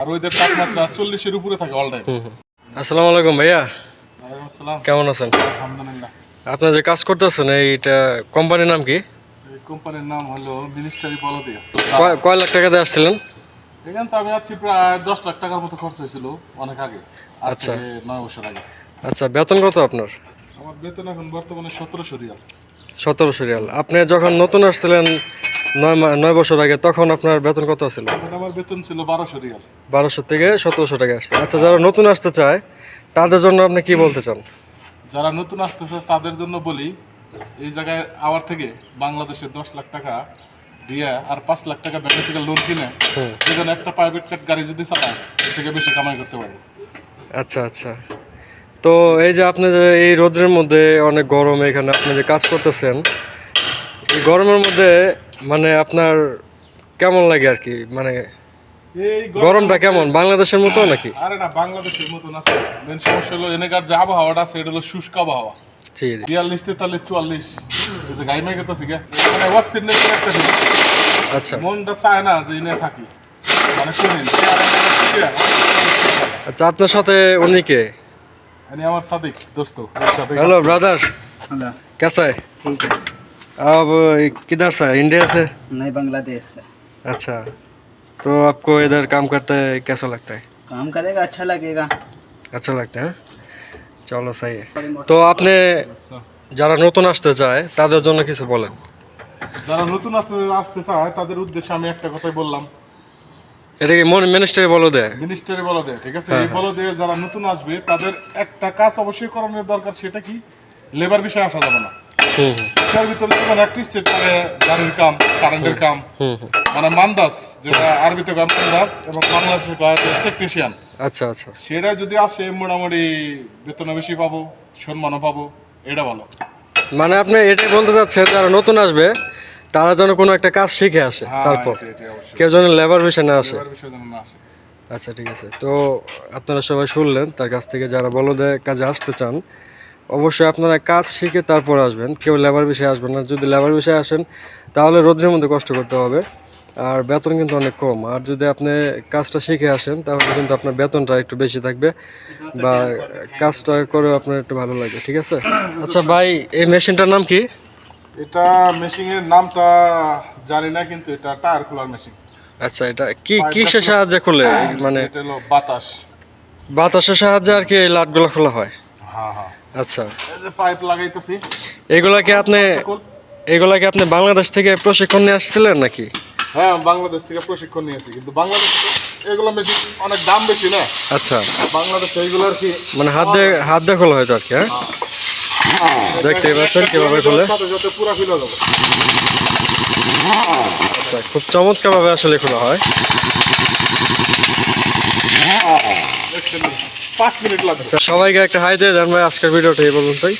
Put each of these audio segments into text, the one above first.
আর ওইদের তাপমাত্রা চল্লিশের উপরে থাকে অল টাইম। আসসালামু আলাইকুম ভাইয়া। আসসালাম। কেমন আছেন? আলহামদুলিল্লাহ। আপনার যে কাজ করতেছেন এইটা কোম্পানির নাম কি? কোম্পানির নাম হলো মিনিস্টারি বলদিয়া কয়- লাখ টাকা দিয়ে আসছিলেন? এখান তো আমি আছি প্রায় দশ লাখ টাকার মতো খরচ হয়েছিল অনেক আগে। আচ্ছা। নয় বছর আগে। আচ্ছা বেতন কত আপনার? আমার বেতন এখন বর্তমানে সতেরোশো রিয়াল। সতেরোশো রিয়াল। আপনি যখন নতুন আসছিলেন নয় নয় বছর আগে তখন আপনার বেতন কত ছিল? আমার বেতন ছিল বারোশো রিয়াল। বারোশো থেকে সতেরোশো টাকা আসছে। আচ্ছা যারা নতুন আসতে চায় তাদের জন্য আপনি কি বলতে চান? যারা নতুন আসতেছে তাদের জন্য বলি এই জায়গায় আবার থেকে বাংলাদেশে দশ লাখ টাকা দিয়ে আর পাঁচ লাখ টাকা ব্যাংক থেকে লোন কিনে যেখানে একটা প্রাইভেট কার গাড়ি যদি চালায় এর থেকে বেশি কামাই করতে পারবে। আচ্ছা আচ্ছা। তো এই যে আপনি যে এই রোদের মধ্যে অনেক গরম এখানে আপনি যে কাজ করতেছেন গরমের মধ্যে মানে আপনার কেমন লাগে আর কি? মানে গরমটা কেমন? বাংলাদেশের মতো নাকি? আরে না বাংলাদেশের মতো না মেন সমস্যা হলো এনেকার যে আবহাওয়াটা আছে এটা হলো শুষ্ক আবহাওয়া। ঠিক আছে বিয়াল্লিশ তেতাল্লিশ চুয়াল্লিশ। গাইমে গেতেছি গে। মানে অস্থির নেই একটা আচ্ছা। মনটা চায় না যে এনে থাকি। মানে শুনেন আচ্ছা আপনার সাথে উনি কে? আমার সাদিক দোস্ত। Hello brother hello. কেসায় है ठीक है अब किधर से इंडिया से नहीं बांग्लादेश से अच्छा तो आपको इधर काम करते कैसा लगता है काम करेगा अच्छा लगेगा अच्छा लगता है চলো সাই তো আপনি যারা নতুন আসতে চায় তাদের জন্য কিছু বলেন যারা নতুন আসতে আসতে চায় তাদের উদ্দেশ্যে আমি একটা কথাই বললাম এটা কি মন মিনিস্টারি বলে দেয় মিনিস্টারি বলো দেয় ঠিক আছে হ্যাঁ, এই বলো দিয়ে যারা নতুন আসবে তাদের একটা কাজ অবশ্যই করানোর দরকার সেটা কি লেবার বিষয়ে আসা যাবে না হুম বিষয়ের ভিতরে যখন একটি স্টেট থাকে গাড়ির কাম কারেন্টের কাম। মানে মান্দাস যেটা আরবিতে কয় মান্দাস এবং বাংলাদেশে কয় টেকনিশিয়ান আচ্ছা আচ্ছা। সেটা যদি আসে মোটামুটি বেতনও বেশি পাবো সম্মানও পাবো এটা ভালো। মানে আপনি এটাই বলতে চাচ্ছেন যারা নতুন আসবে তারা যেন কোনো একটা কাজ শিখে আসে হ্যাঁ, তারপর। কেউ যেন লেবার বিষয় না আসে। আচ্ছা ঠিক আছে। তো আপনারা সবাই শুনলেন তার কাছ থেকে যারা বলদে কাজে আসতে চান অবশ্যই আপনারা কাজ শিখে তারপর আসবেন। কেউ লেবার বিষয়ে আসবেন না। যদি লেবার বিষয়ে আসেন তাহলে রোদ্রের মধ্যে কষ্ট করতে হবে। আর বেতন কিন্তু অনেক কম। আর যদি আপনি কাজটা শিখে আসেন তাহলে কিন্তু আপনার বেতনটা একটু বেশি থাকবে বা কাজটা করে আপনার একটু ভালো লাগবে ঠিক আছে? আচ্ছা ভাই এই মেশিনটার নাম কি? এটা মেশিনের নামটা জানি না কিন্তু এটা টায়ার খোলার মেশিন। আচ্ছা এটা কি কিসের সাহায্যে খুলে? মানে এটা হলো বাতাস। বাতাসের সাহায্যে আর কি এই লাটগুলো খোলা হয়? হ্যাঁ হ্যাঁ। আচ্ছা। এই যে পাইপ লাগাইতেছি। এগুলা কি আপনি এগুলা কি আপনি বাংলাদেশ থেকে প্রশিক্ষণ নিয়ে আসছিলেন নাকি? হ্যাঁ বাংলাদেশ থেকে প্রশিক্ষণ নিয়েছি কিন্তু বাংলাদেশ এগুলো মেশিন অনেক দাম বেশি না? আচ্ছা। বাংলাদেশে এইগুলো আর কি মানে হাত দিয়ে হাত দিয়ে খোলা হয়তো আর কি হ্যাঁ? দেখতে পাচ্ছেন কীভাবে খোলে? পুরা যাবে। আচ্ছা খুব চমৎকার ভাবে আসলে খোলা হয়। দেখছেন? পাঁচ মিনিট লাগবে। আচ্ছা সবাইকে একটা হাই দিয়ে দেন ভাই আজকের ভিডিওটা এই বলুন তাই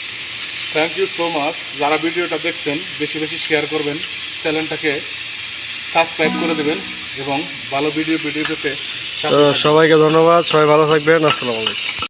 থ্যাংক ইউ সো মাচ যারা ভিডিওটা দেখছেন বেশি বেশি শেয়ার করবেন চ্যানেলটাকে সাবস্ক্রাইব করে দেবেন এবং ভালো ভিডিও ভিডিও পেতে সবাইকে ধন্যবাদ সবাই ভালো থাকবেন আসসালামু আলাইকুম।